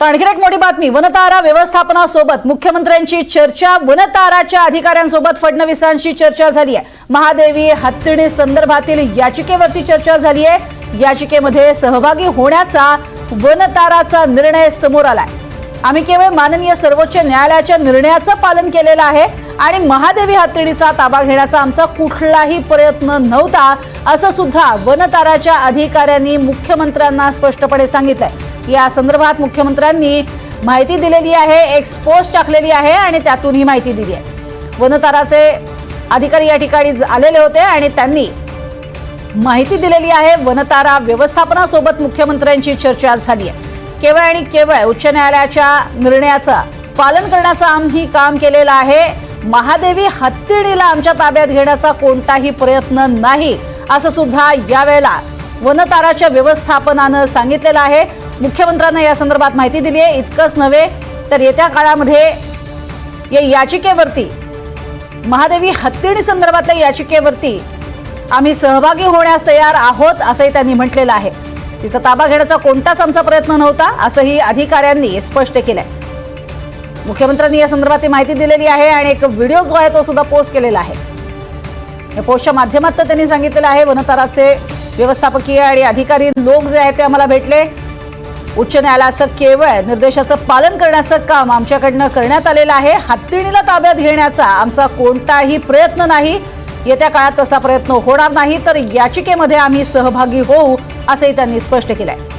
तर आणखी एक मोठी बातमी. वनतारा व्यवस्थापनासोबत मुख्यमंत्र्यांची चर्चा वनताराच्या अधिकाऱ्यांसोबत फडणवीसांशी चर्चा झाली आहे. महादेवी हत्तीणी संदर्भातील याचिकेवरती चर्चा झाली आहे. याचिकेमध्ये सहभागी होण्याचा वनताराचा निर्णय समोर आलाय. आम्ही केवळ माननीय सर्वोच्च न्यायालयाच्या निर्णयाचं पालन केलेलं आहे आणि महादेवी हत्तीणीचा ताबा घेण्याचा आमचा कुठलाही प्रयत्न नव्हता असं सुद्धा वनताराच्या अधिकाऱ्यांनी मुख्यमंत्र्यांना स्पष्टपणे सांगितलंय. या संदर्भात मुख्यमंत्र्यांनी माहिती दिलेली आहे एक पोस्ट टाकलेली आहे आणि त्यातून ही माहिती दिली आहे. वनताराचे अधिकारी या ठिकाणी ज- आलेले होते आणि त्यांनी माहिती दिलेली आहे वनतारा व्यवस्थापनासोबत मुख्यमंत्र्यांची चर्चा झाली आहे. केवळ आणि केवळ उच्च न्यायालयाच्या निर्णयाचं पालन करण्याचं आम्ही काम केलेलं आहे. महादेवी हत्तीणीला आमच्या ताब्यात घेण्याचा कोणताही प्रयत्न नाही असं सुद्धा यावेळेला वनताराच्या व्यवस्थापनानं सांगितलेलं आहे. मुख्यमंत्र्यांना या संदर्भात माहिती दिली आहे. इतकंच नव्हे तर येत्या काळामध्ये या याचिकेवरती महादेवी हत्तीणी संदर्भातल्या याचिकेवरती आम्ही सहभागी होण्यास तयार आहोत असंही त्यांनी म्हटलेलं आहे. तिचा ताबा घेण्याचा कोणताच आमचा प्रयत्न नव्हता असंही अधिकाऱ्यांनी स्पष्ट केलंय. मुख्यमंत्र्यांनी या संदर्भात माहिती दिलेली आहे आणि एक व्हिडिओ जो आहे तो सुद्धा पोस्ट केलेला आहे. या पोस्टच्या माध्यमात त्यांनी सांगितलेलं आहे वनताराचे व्यवस्थापकीय आणि अधिकारी लोक जे आहेत ते आम्हाला भेटले. उच्च न्यायालयाचं केवळ निर्देशाचं पालन करण्याचं काम आमच्याकडनं करण्यात आलेलं आहे. हत्तीणीला ताब्यात घेण्याचा आमचा कोणताही प्रयत्न नाही. येत्या काळात तसा प्रयत्न होणार नाही. तर याचिकेमध्ये आम्ही सहभागी होऊ असंही त्यांनी स्पष्ट केलं आहे